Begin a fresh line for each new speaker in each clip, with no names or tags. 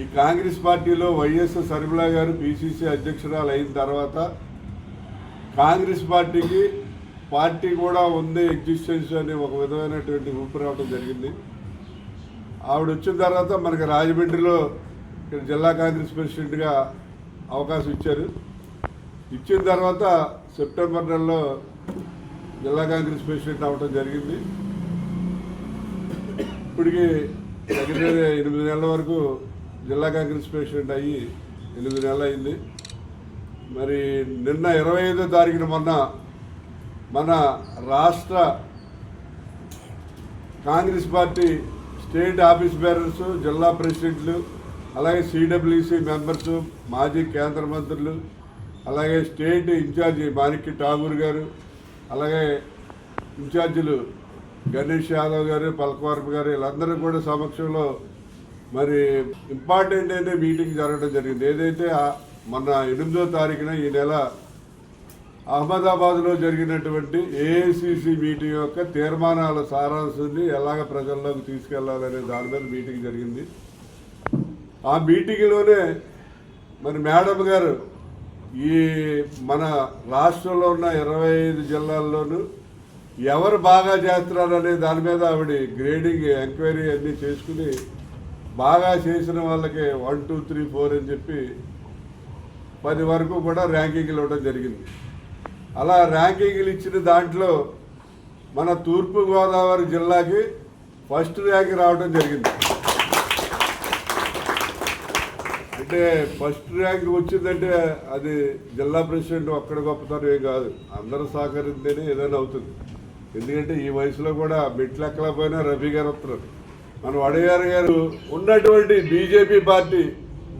ఈ కాంగ్రెస్ పార్టీలో వైఎస్ శర్మిల గారు పిసిసి అధ్యక్షురాలు అయిన తర్వాత కాంగ్రెస్ పార్టీకి పార్టీ కూడా ఉంది ఎగ్జిస్టెన్స్ అనే ఒక విధమైనటువంటి ఊపి రావడం జరిగింది. ఆవిడ వచ్చిన తర్వాత మనకి రాజమండ్రిలో ఇక్కడ జిల్లా కాంగ్రెస్ ప్రెసిడెంట్గా అవకాశం ఇచ్చారు. ఇచ్చిన తర్వాత సెప్టెంబర్ నెలలో జిల్లా కాంగ్రెస్ ప్రెసిడెంట్ అవ్వడం జరిగింది. ఇప్పటికి దగ్గర ఎనిమిది నెలల వరకు జిల్లా కాంగ్రెస్ ప్రెసిడెంట్ అయ్యి ఎనిమిది నెలలు అయింది మరి నిన్న ఇరవై ఐదో తారీఖున మొన్న మన రాష్ట్ర Congress party state office bearers జిల్లా ప్రెసిడెంట్లు అలాగే సిడబ్ల్యూసి మెంబర్స్ మాజీ కేంద్ర మంత్రులు అలాగే స్టేట్ ఇన్ఛార్జి మాణిక్య ఠాగూర్ గారు అలాగే ఇన్ఛార్జీలు గణేష్ యాదవ్ గారు పల్కవర్మ గారు వీళ్ళందరూ కూడా సమక్షంలో మరి ఇంపార్టెంట్ అయితే మీటింగ్ జరగడం జరిగింది. ఏదైతే మన మొన్న ఎనిమిదో తారీఖున ఈ నెల అహ్మదాబాద్లో జరిగినటువంటి ఏఐసిసి మీటింగ్ యొక్క తీర్మానాల సారాంశాన్ని ఎలాగ ప్రజల్లోకి తీసుకెళ్ళాలనే దాని మీద మీటింగ్ జరిగింది. ఆ మీటింగ్లోనే మరి మేడం గారు ఈ మన రాష్ట్రంలో ఉన్న ఇరవై ఐదు జిల్లాల్లోనూ ఎవరు బాగా చేస్తున్నారనే అనే దాని మీద ఆవిడ గ్రేడింగ్ ఎంక్వైరీ అన్నీ చేసుకుని బాగా చేసిన వాళ్ళకి వన్ టూ త్రీ ఫోర్ అని చెప్పి పది వరకు కూడా ర్యాంకింగ్లు ఇవ్వడం జరిగింది. అలా ర్యాంకింగ్లు ఇచ్చిన దాంట్లో మన తూర్పుగోదావరి జిల్లాకి ఫస్ట్ ర్యాంక్ రావడం జరిగింది. అంటే ఫస్ట్ ర్యాంక్ వచ్చిందంటే అది జిల్లా ప్రెసిడెంట్ ఒక్కడ గొప్పతనం ఏం కాదు. అందరూ సహకరిస్తేనే ఏదైనా అవుతుంది. ఎందుకంటే ఈ వయసులో కూడా మెట్లు పైన రవి గారు వస్తున్నారు. మన వడగారు గారు ఉన్నటువంటి బీజేపీ పార్టీ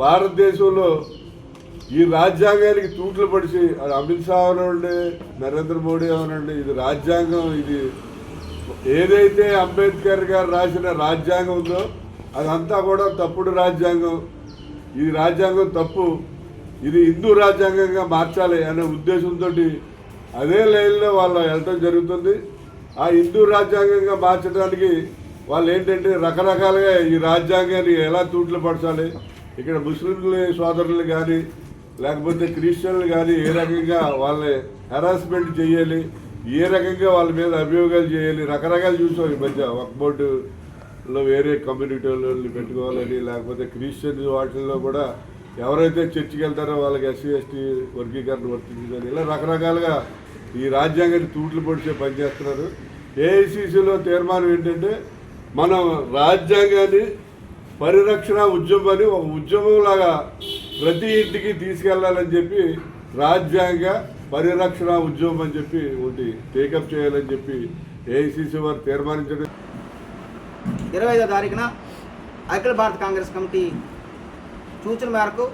భారతదేశంలో ఈ రాజ్యాంగానికి తూట్లు పడిచి అది అమిత్ షా అవనండి నరేంద్ర మోడీ అవనండి ఇది రాజ్యాంగం ఇది ఏదైతే అంబేద్కర్ గారు రాసిన రాజ్యాంగం ఉందో అదంతా కూడా తప్పుడు రాజ్యాంగం. ఇది రాజ్యాంగం తప్పు. ఇది హిందూ రాజ్యాంగంగా మార్చాలి అనే ఉద్దేశంతో అదే లైన్లో వాళ్ళు వెళ్ళటం జరుగుతుంది. ఆ హిందూ రాజ్యాంగంగా మార్చడానికి వాళ్ళు ఏంటంటే రకరకాలుగా ఈ రాజ్యాంగాన్ని ఎలా తూట్లు పరచాలి ఇక్కడ ముస్లింలు సోదరులు కానీ లేకపోతే క్రిస్టియన్లు కానీ ఏ రకంగా వాళ్ళని హెరాస్మెంట్ చేయాలి ఏ రకంగా వాళ్ళ మీద అభియోగాలు చేయాలి రకరకాలు చూసాం ఈ మధ్య. వక్బోర్డులో వేరే కమ్యూనిటీ వాళ్ళని పెట్టుకోవాలని లేకపోతే క్రిస్టియన్ వాటిల్లో కూడా ఎవరైతే చర్చికి వెళ్తారో వాళ్ళకి ఎస్సీ ఎస్టీ వర్గీకరణ వర్తించిందని. ఇలా రకరకాలుగా ఈ రాజ్యాంగాన్ని తూట్లు పొడిచే పనిచేస్తున్నారు ఏఐసీసీలో తీర్మానం ఏంటంటే మనం రాజ్యాంగాన్ని పరిరక్షణ ఉద్యమాన్ని ఒక ఉద్యమంలాగా ప్రతి ఇంటికి తీసుకెళ్ళాలని చెప్పి రాజ్యాంగ పరిరక్షణ ఉద్యమం అని చెప్పి ఒకటి టేకప్ చేయాలని చెప్పి ఏఐసిసి వారు తీర్మానించడం.
ఇరవై ఐదో తారీఖున అఖిల భారత కాంగ్రెస్ కమిటీ సూచన మేరకు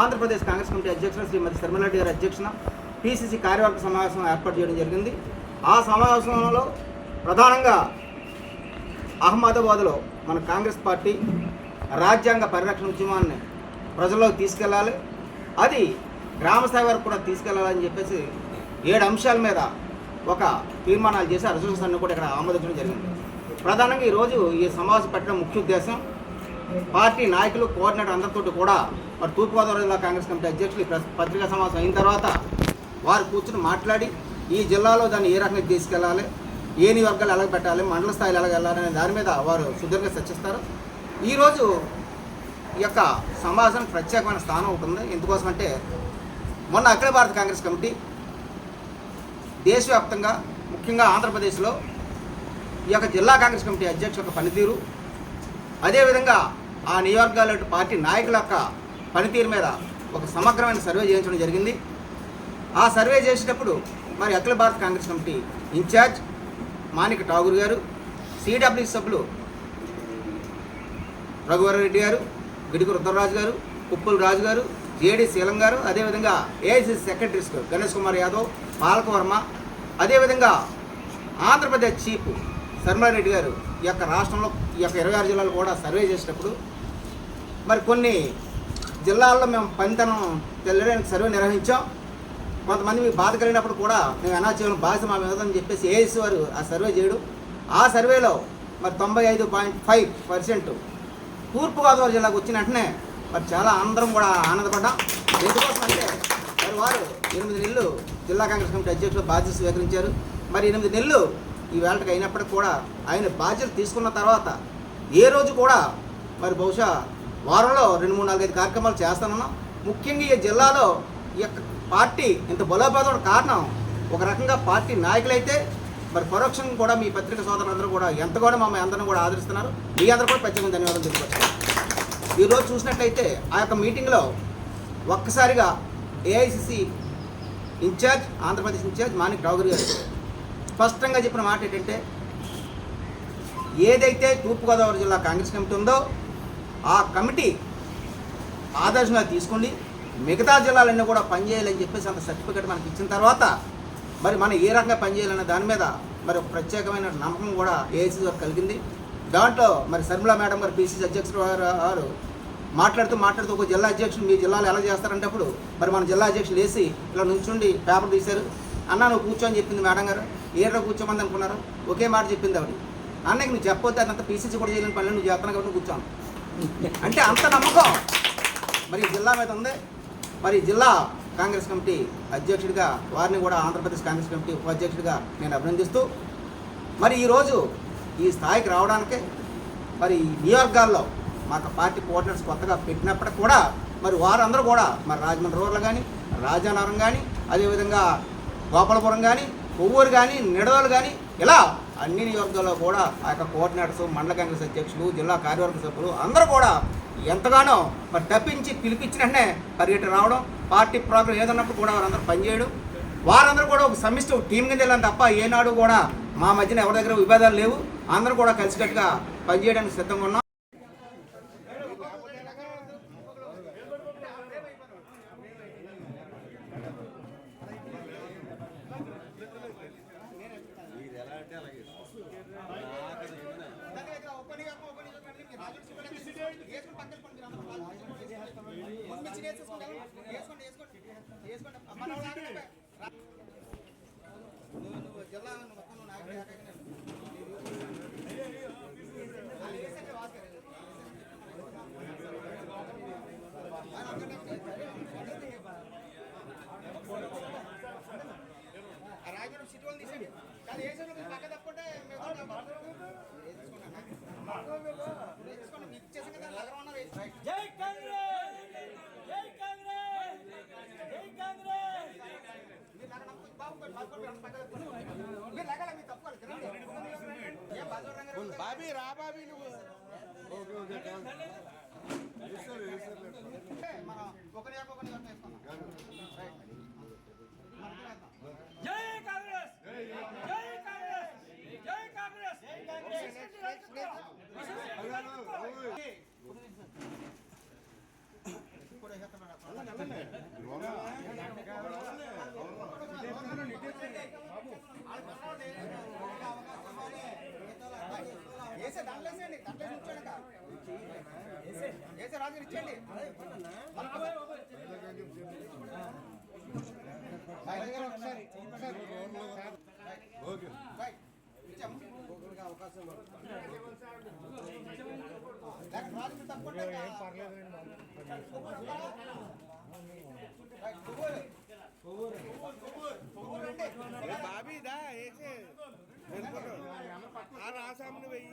ఆంధ్రప్రదేశ్ కాంగ్రెస్ కమిటీ అధ్యక్షుడు శ్రీమతి శర్మలరెడ్డి గారి అధ్యక్షన పిసిసి కార్యవర్గ సమావేశం ఏర్పాటు చేయడం జరిగింది. ఆ సమావేశంలో ప్రధానంగా అహ్మదాబాద్లో మన కాంగ్రెస్ పార్టీ రాజ్యాంగ పరిరక్షణ ఉద్యమాన్ని ప్రజల్లోకి తీసుకెళ్ళాలి. అది గ్రామస్థాయి వరకు కూడా తీసుకెళ్ళాలని చెప్పేసి ఏడు అంశాల మీద ఒక తీర్మానాలు చేసి ఆ రిజల్యూషన్స్ కూడా ఇక్కడ ఆమోదించడం జరిగింది. ప్రధానంగా ఈరోజు ఈ సమావేశం పెట్టడం ముఖ్య ఉద్దేశం పార్టీ నాయకులు కోఆర్డినేటర్ అందరితో కూడా మరి తూర్పుగోదావరి జిల్లా కాంగ్రెస్ కమిటీ అధ్యక్షులు ఈ పత్రికా సమావేశం అయిన తర్వాత వారు కూర్చుని మాట్లాడి ఈ జిల్లాలో దాన్ని ఏ రకంగా తీసుకెళ్ళాలి ఏ నివర్గాలు ఎలా పెట్టాలి మండల స్థాయిలో ఎలా వెళ్ళాలనే దాని మీద వారు సుదీర్ఘ చర్చిస్తారు. ఈరోజు ఈ యొక్క సమావేశానికి ప్రత్యేకమైన స్థానం ఉంటుంది ఎందుకోసమంటే మొన్న అఖిల భారత కాంగ్రెస్ కమిటీ దేశవ్యాప్తంగా ముఖ్యంగా ఆంధ్రప్రదేశ్లో ఈ యొక్క జిల్లా కాంగ్రెస్ కమిటీ అధ్యక్షుల యొక్క పనితీరు అదేవిధంగా ఆ నియోజకవర్గాల పార్టీ నాయకుల యొక్క పనితీరు మీద ఒక సమగ్రమైన సర్వే చేయించడం జరిగింది. ఆ సర్వే చేసేటప్పుడు మరి Akhila Bharata Congress committee in charge Manika Tagore garu CWC సభ్యులు రఘువరరెడ్డి గారు గిడుగు రుద్రరాజు గారు ఉప్పుల్ రాజు గారు జేడి శీలం గారు అదేవిధంగా ఏఐసిసి సెక్రటరీస్ గణేష్ కుమార్ యాదవ్ పాలకవర్మ అదేవిధంగా ఆంధ్రప్రదేశ్ చీఫ్ శర్మారెడ్డి గారు ఈ యొక్క రాష్ట్రంలో ఈ యొక్క ఇరవై ఆరు జిల్లాలు కూడా సర్వే చేసినప్పుడు మరి కొన్ని జిల్లాల్లో మేము పనితనం తెలియడానికి సర్వే నిర్వహించాం. కొంతమంది మీకు బాధ కలిగినప్పుడు కూడా మేము అనాచీవులను బాధ్యత మా మీద అని చెప్పేసి ఏఎస్ వారు ఆ సర్వే చేయడం. ఆ సర్వేలో మరి తొంభై ఐదు పాయింట్ ఫైవ్ పర్సెంట్ తూర్పుగోదావరి జిల్లాకు వచ్చిన వెంటనే మరి చాలా అందరం కూడా ఆనందపడ్డాం. ఎందుకోసం అంటే మరి వారు ఎనిమిది నెలలు జిల్లా కాంగ్రెస్ కమిటీ అధ్యక్షులు బాధ్యత స్వీకరించారు. మరి ఎనిమిది నెలలు ఈ వేళకి అయినప్పటికీ కూడా ఆయన బాధ్యత తీసుకున్న తర్వాత ఏ రోజు కూడా మరి బహుశా వారంలో రెండు మూడు నాలుగైదు కార్యక్రమాలు చేస్తానన్నాం. ముఖ్యంగా ఈ జిల్లాలో ఈ యొక్క పార్టీ ఇంత బలోపేతం కారణం ఒక రకంగా పార్టీ నాయకులైతే మరి పరోక్షంగా కూడా మీ పత్రిక సోదరులందరూ కూడా ఎంత కూడా మమ్మల్ని అందరిని కూడా ఆదరిస్తున్నారు. మీ అందరూ కూడా ప్రత్యేకంగా ధన్యవాదాలు తెలుసుకోవచ్చు ఈరోజు చూసినట్లయితే ఆ యొక్క మీటింగ్లో ఒక్కసారిగా AICC incharge Andhra Pradesh incharge Manik రావుగరి గారు స్పష్టంగా చెప్పిన మాట ఏంటంటే ఏదైతే తూర్పుగోదావరి జిల్లా కాంగ్రెస్ కమిటీ ఉందో ఆ కమిటీ ఆదర్శంగా తీసుకోండి. మిగతా జిల్లాలన్నీ కూడా పనిచేయాలని చెప్పేసి అంత సర్టిఫికేట్ మనకి ఇచ్చిన తర్వాత మరి మనం ఏ రకంగా పనిచేయాలనే దాని మీద మరి ఒక ప్రత్యేకమైన నమ్మకం కూడా ఏఐసీ వారు కలిగింది. దాంట్లో మరి శర్మిలా మేడం గారు బీసీసీ అధ్యక్షుడు వారు మాట్లాడుతూ మాట్లాడుతూ ఒక జిల్లా అధ్యక్షుడు మీ జిల్లాలో ఎలా చేస్తారంటప్పుడు మరి మన జిల్లా అధ్యక్షులు వేసి ఇలా నుంచుండి పేపర్ తీశారు. అన్న నువ్వు కూర్చోని చెప్పింది మేడం గారు. ఏర్లో కూర్చోమంది అనుకున్నారు. ఒకే మాట చెప్పింది ఆవిడ. అన్నకి నువ్వు చెప్పొద్దు అంత పీసీసీ కూడా చేయలేని పనులు నువ్వు చేస్తాను కాబట్టి కూర్చోను అంటే అంత నమ్మకం మరి జిల్లా మీద ఉంది. మరి జిల్లా కాంగ్రెస్ కమిటీ అధ్యక్షుడిగా వారిని కూడా ఆంధ్రప్రదేశ్ కాంగ్రెస్ కమిటీ ఉపాధ్యక్షుడిగా నేను అభినందిస్తూ మరి ఈరోజు ఈ స్థాయికి రావడానికే మరి ఈ నియోజకవర్గాల్లో మాకు పార్టీ కోఆర్డినేటర్స్ కొత్తగా పెట్టినప్పటికి కూడా మరి వారందరూ కూడా మరి రాజమండ్రి రూరల్ కానీ రాజానగరం కానీ అదేవిధంగా గోపాలపురం కానీ కొవ్వూరు కానీ నిడదోలు కానీ ఇలా అన్ని నియోజకవర్గాల్లో కూడా ఆ యొక్క కోఆర్డినేటర్స్ మండల కాంగ్రెస్ అధ్యక్షులు జిల్లా కార్యవర్గ సభ్యులు అందరూ కూడా ఎంతగానో మరి తప్పించి పిలిపించిన వెంటనే పర్యటన రావడం పార్టీ ప్రోగ్రాం ఏదన్నప్పుడు కూడా వారందరూ పనిచేయడం. వారందరూ కూడా ఒక సమిష్టి టీం కింద వెళ్ళాను తప్ప ఏనాడు కూడా మా మధ్యన ఎవరి దగ్గర విభేదాలు లేవు. అందరూ కూడా కలిసికట్టుగా పనిచేయడానికి సిద్ధంగా ఉన్నాం.
జై కాంగ్రెస్ జై కాంగ్రెస్ జై కాంగ్రెస్?
బాబీ రా బాబీ నువ్వు.
ఓకే ఓకే
మనం ఒకరి యొక్క ఒకరి యొక్క వేసుకున్నాం రైట్ మనం తినేద్దాం.
జై కాంగ్రెస్ జై కాంగ్రెస్ జై కాంగ్రెస్ జై కాంగ్రెస్
ఇప్పుడు వేసేస్తాం మేడం. వేసే దాంట్లో వేసేయండి దాంట్లో వేసి ఉంచండి ఇంకా. వేసే రాజు ఇచ్చేయండి బయలుదేరి గారు ఒకసారి ఒకసారి
ఓకే
రైట్ ఇచ్చాము లేకపోతే రాజు మీరు తప్పకుండా రైట్, అయితే పువ్వులు, పువ్వులు, పువ్వులు అవకాశం
బాబీ దా వేసే వెళ్ళిపోతావు ఆ రాసాముని వెయ్యి